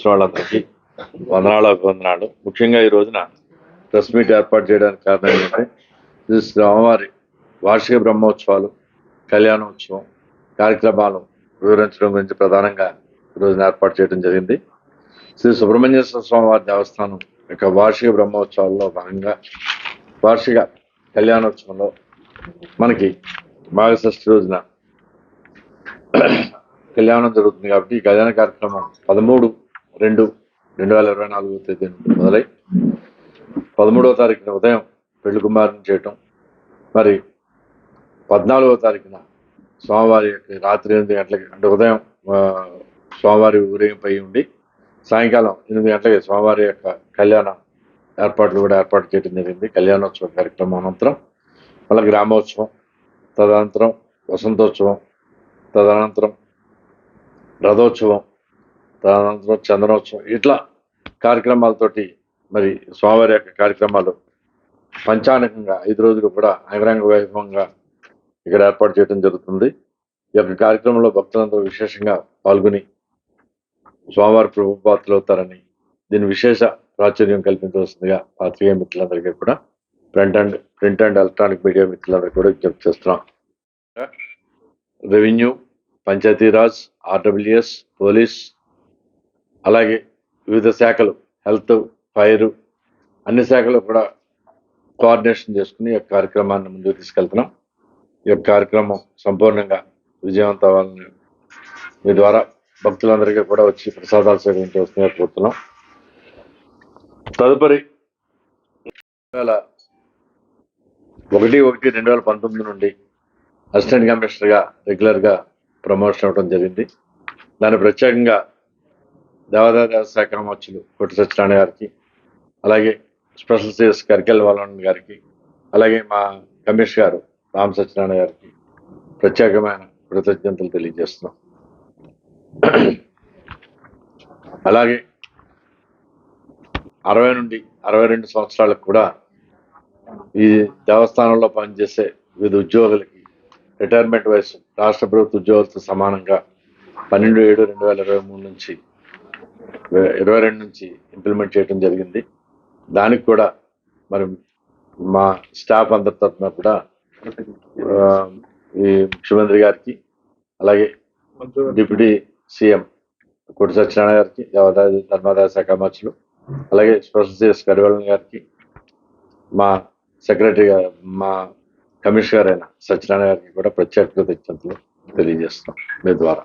వచ్చిన వాళ్ళందరికీ వందనాలు అభివందనాలు. ముఖ్యంగా ఈ రోజున ప్రెస్ మీట్ ఏర్పాటు చేయడానికి కారణం ఏంటంటే ఇది శ్రీరామవారి వార్షిక బ్రహ్మోత్సవాలు కళ్యాణోత్సవం కార్యక్రమాలు వివరించడం గురించి ప్రధానంగా ఈ రోజున ఏర్పాటు చేయడం జరిగింది. శ్రీ సుబ్రహ్మణ్యేశ్వర స్వామివారి దేవస్థానం యొక్క వార్షిక బ్రహ్మోత్సవాల్లో భాగంగా వార్షిక కళ్యాణోత్సవంలో మనకి మాఘషష్ఠి రోజున కళ్యాణం జరుగుతుంది కాబట్టి ఈ కళ్యాణ కార్యక్రమం పదమూడు రెండు రెండు వేల ఇరవై నాలుగో తేదీ నుండి మొదలై పదమూడవ తారీఖున ఉదయం పెళ్ళి కుమారుని చేయటం మరి పద్నాలుగవ తారీఖున స్వామివారి యొక్క రాత్రి ఎనిమిది గంటలకి అంటే ఉదయం స్వామివారి ఊరేగింపై ఉండి సాయంకాలం ఎనిమిది గంటలకి స్వామివారి యొక్క కళ్యాణ ఏర్పాట్లు కూడా ఏర్పాటు చేయడం జరిగింది. కళ్యాణోత్సవ కార్యక్రమం అనంతరం మళ్ళీ గ్రామోత్సవం తదనంతరం వసంతోత్సవం తదనంతరం రథోత్సవం తదనంతరం చందనోత్సవం ఇట్లా కార్యక్రమాలతోటి మరి స్వామివారి యొక్క కార్యక్రమాలు పంచానకంగా ఐదు రోజులు కూడా అంగరంగ వైభవంగా ఇక్కడ ఏర్పాటు చేయడం జరుగుతుంది. ఈ యొక్క కార్యక్రమంలో భక్తులందరూ విశేషంగా పాల్గొని స్వామివారి ప్రభుపాత్రలు అవుతారని దీని విశేష ప్రాచుర్యం కల్పించవలసిందిగా పాత్రికేయ మిత్రులందరికీ కూడా print and print and electronic media మిత్రులందరికీ కూడా విజ్ఞప్తి చేస్తున్నాం. రెవెన్యూ పంచాయతీరాజ్ ఆర్డబ్ల్యూఎస్ పోలీస్ అలాగే వివిధ శాఖలు హెల్త్ ఫైర్ అన్ని శాఖలు కూడా కోఆర్డినేషన్ చేసుకుని ఈ కార్యక్రమాన్ని ముందుకు తీసుకెళ్తున్నాం. ఈ యొక్క కార్యక్రమం సంపూర్ణంగా విజయవంతం అవ్వాలని మీ ద్వారా భక్తులందరికీ కూడా వచ్చి ప్రసాదాలు సేకరించవలసిందిగా కోరుతున్నాం. తదుపరి వేల ఒకటి ఒకటి రెండు వేల పంతొమ్మిది నుండి అసిస్టెంట్ కమిషనర్గా రెగ్యులర్గా ప్రమోషన్ అవ్వడం జరిగింది. దాన్ని ప్రత్యేకంగా దేవాదాయ శాఖ మంత్రులు కొట్టి సత్యనారాయణ గారికి అలాగే స్పెషల్ సిఎస్ కరికెల్ వాళ్ళన్ గారికి అలాగే మా కమిష్ గారు రామ్ సత్యనారాయణ గారికి ప్రత్యేకమైన కృతజ్ఞతలు తెలియజేస్తున్నాం. అలాగే అరవై నుండి అరవై రెండు సంవత్సరాలకు కూడా ఈ దేవస్థానంలో పనిచేసే వివిధ ఉద్యోగులకి రిటైర్మెంట్ వయసు రాష్ట్ర ప్రభుత్వ ఉద్యోగులతో సమానంగా పన్నెండు ఏడు రెండు వేల ఇరవై మూడు నుంచి ఇరవై రెండు నుంచి ఇంప్లిమెంట్ చేయడం జరిగింది. దానికి కూడా మరి మా స్టాఫ్ అందరి తరఫున కూడా ఈ ముఖ్యమంత్రి గారికి అలాగే డిప్యూటీ సీఎం కొట్టి సత్యనారాయణ గారికి దేవాదాయ ధర్మాదాయ శాఖ మంత్రులు అలాగే స్పెషల్ సిఎస్ గారికి మా సెక్రటరీ గారు మా కమిషనర్ అయిన సత్యనారాయణ గారికి కూడా ప్రత్యేక కృతజ్ఞతలు తెలియజేస్తాం మీ ద్వారా.